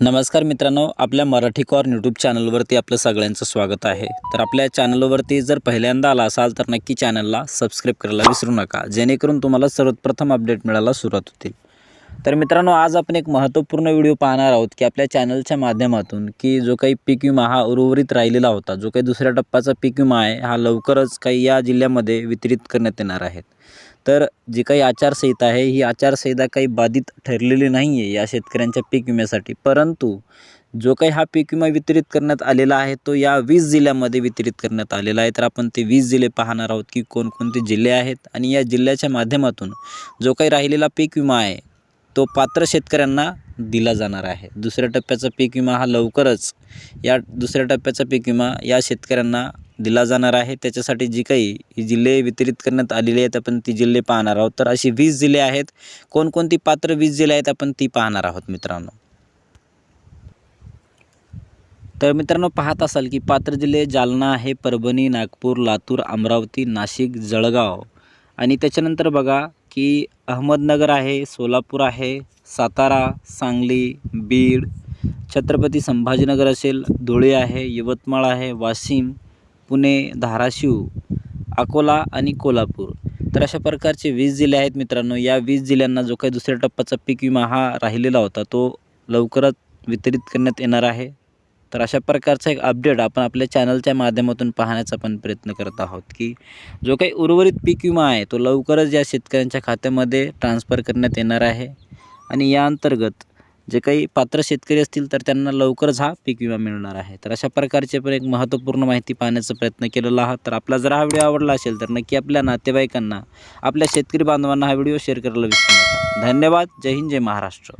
नमस्कार मित्रांनो आपल्या मराठी कॉर्न यूट्यूब चॅनलवरती आपलं सगळ्यांचं स्वागत आहे. तर आपल्या चॅनलवरती जर पहिल्यांदा आला असाल तर नक्की चॅनलला सबस्क्राईब करायला विसरू नका जेणेकरून तुम्हाला सर्वप्रथम अपडेट मिळायला सुरुवात होतील. तर मित्रांनो आज आपण एक महत्त्वपूर्ण व्हिडिओ पाहणार आहोत की आपल्या चॅनलच्या माध्यमातून की जो काही पीक विमा हा उर्वरित राहिलेला होता जो काही दुसऱ्या टप्प्याचा पीक विमा आहे हा लवकरच काही या जिल्ह्यामध्ये वितरित करण्यात येणार आहेत तर जी काही आचारसंहिता आहे ही आचारसंहिता काही बाधित ठरलेली नाही आहे या शेतकऱ्यांच्या पीक विम्यासाठी. परंतु जो काही हा पीक विमा वितरित करण्यात आलेला आहे तो या वीस जिल्ह्यामध्ये वितरित करण्यात आलेला आहे. तर आपण ते वीस जिल्हे पाहणार आहोत की कोणकोणते जिल्हे आहेत आणि या जिल्ह्याच्या माध्यमातून जो काही राहिलेला पीक विमा आहे तो पात्र शेतकऱ्यांना दिला जाणार आहे. दुसऱ्या टप्प्याचा पीक विमा हा लवकरच या दुसऱ्या टप्प्याचा पीक विमा या शेतकऱ्यांना दिला जाणार आहे. त्याच्यासाठी जी काही ही जिल्हे वितरित करण्यात आलेली आहेत आपण ती जिल्हे पाहणार आहोत. तर अशी वीस जिल्हे आहेत. कोणकोणती पात्र वीस जिल्हे आहेत आपण ती पाहणार आहोत मित्रांनो. तर मित्रांनो पाहत असाल की पात्र जिल्हे जालना आहे परभणी नागपूर लातूर अमरावती नाशिक जळगाव. आणि त्याच्यानंतर बघा की अहमदनगर आहे सोलापूर आहे सातारा सांगली बीड छत्रपती संभाजीनगर असेल धुळे आहे यवतमाळ आहे वाशिम पुणे धाराशिव अकोला आणि कोल्हापूर. तर अशा प्रकारचे वीस जिल्हे आहेत मित्रांनो. या वीस जिल्ह्यांना जो काही दुसऱ्या टप्प्याचा पीक विमा हा राहिलेला होता तो लवकरच वितरित करण्यात येणार आहे. तर अशा प्रकारचा एक अपडेट आपण आपल्या चॅनलच्या माध्यमातून पाहण्याचा पण प्रयत्न करत आहोत की जो काही उर्वरित पीक विमा आहे तो लवकरच या शेतकऱ्यांच्या खात्यामध्ये ट्रान्स्फर करण्यात येणार आहे. आणि या अंतर्गत जे काही पात्र शेतकरी असतील तर त्यांना लवकरच हा पीक विमा मिळणार आहे. तर अशा प्रकारचे पण एक महत्त्वपूर्ण माहिती पाहण्याचा प्रयत्न केलेला आहात. तर आपला जर हा व्हिडिओ आवडला असेल तर नक्की आपल्या नातेवाईकांना आपल्या शेतकरी बांधवांना हा व्हिडिओ शेअर करायला विसरू नका. धन्यवाद. जय हिंद जय महाराष्ट्र.